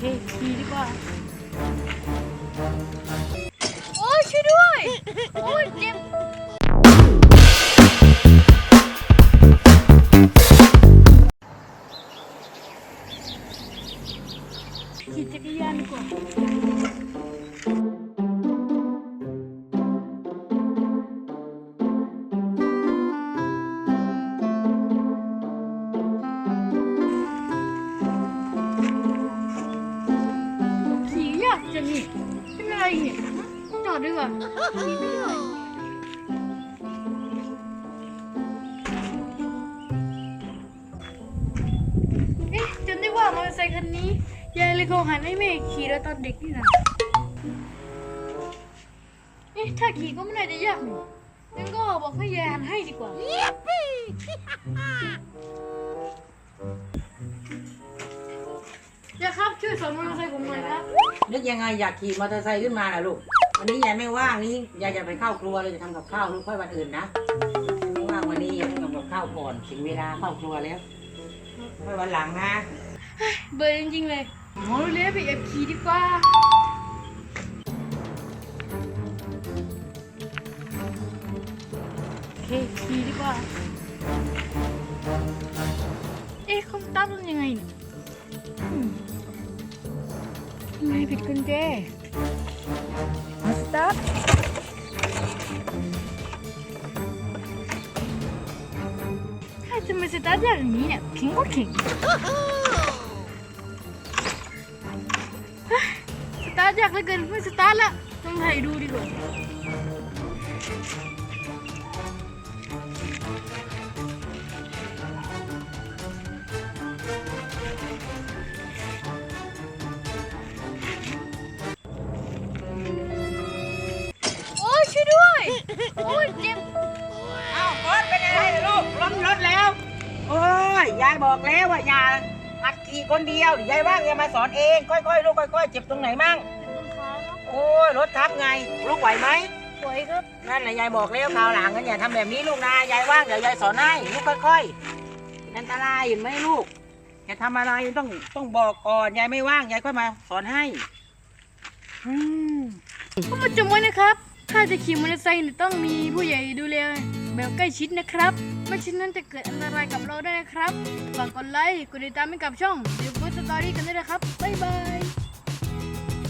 เคขี่ดีกว่า โอ้ยช่วยด้วย โอ้ยเจ็บขี่จักรยานดีกว่า นี่เป็นอะไรเนี่ยจอดดีกว่าขี่ไม่ได้เอ๊ะจำได้ว่ามอเตอร์ไซค์คันนี้ยายเลยคงหันให้แม่ขี่แล้วตอนเด็กนี่นะเอ๊ะถ้าขี่ก็ไม่น่าจะยากนี่งั้นก็บอกให้ยายหันให้ดีกว่า ครับช่วยสอนมอเตอร์ไซค์ผมหน่อยครับนึกยังไงอยากขี่มอเตอร์ไซค์ขึ้นมาล่ะลูก วันนี้ยายไม่ว่างนี่ยายจะไปเข้าครัวเลยจะทำกับข้าวลูกค่อยวันอื่นนะไม่ว่างวันนี้ยายต้องทำกับข้าวก่อนถึงเวลาเข้าครัวแล้วค่อยวันหลังนะ เบอร์จริงๆเลยหมอรู้แล้วไปแอบขี่ดีกว่าโอเคขี่ดีกว่า เอ๊ะเขาสตาร์ทมันยังไงเนี่ย อืมทำไมผิดกุญแจมาสตาร์ทถ้าจะมาสตาร์ทอย่าง โอ้ยเจ็บอ้าวรถเป็นอะไรลูกล้มรถแล้ว โอ้ยยายบอกแล้วว่าอย่าหัดขี่คนเดียวเดี๋ยวยายว่างยายมาสอนเอง ค่อยๆลูกค่อยๆเจ็บตรงไหนมั่งตรงขาครับโอ้ยรถทับไงลูกไหวไหมสวยครับนั่นแหละยายบอกแล้วคราวหลังกันอย่าทำแบบนี้ลูกนะยายว่างเดี๋ยวยายสอนให้ลูกค่อยๆอันตรายเห็นไหมลูกอย่าทำอะไรต้องต้องบอกก่อนยายไม่ว่างยายค่อยมาสอนให้อืมก็มาจำไว้นะครับ ถ้าจะขี่มอเตอร์ไซค์เนี่ยต้องมีผู้ใหญ่ดูแลแบบใกล้ชิดนะครับ ไม่เช่นนั้นจะเกิดอันตรายกับเราได้นะครับ ฝากกดไลค์ กดติดตามให้กับช่องเดี๋ยวพูดสตอรี่กันด้วยนะครับ บ๊ายบาย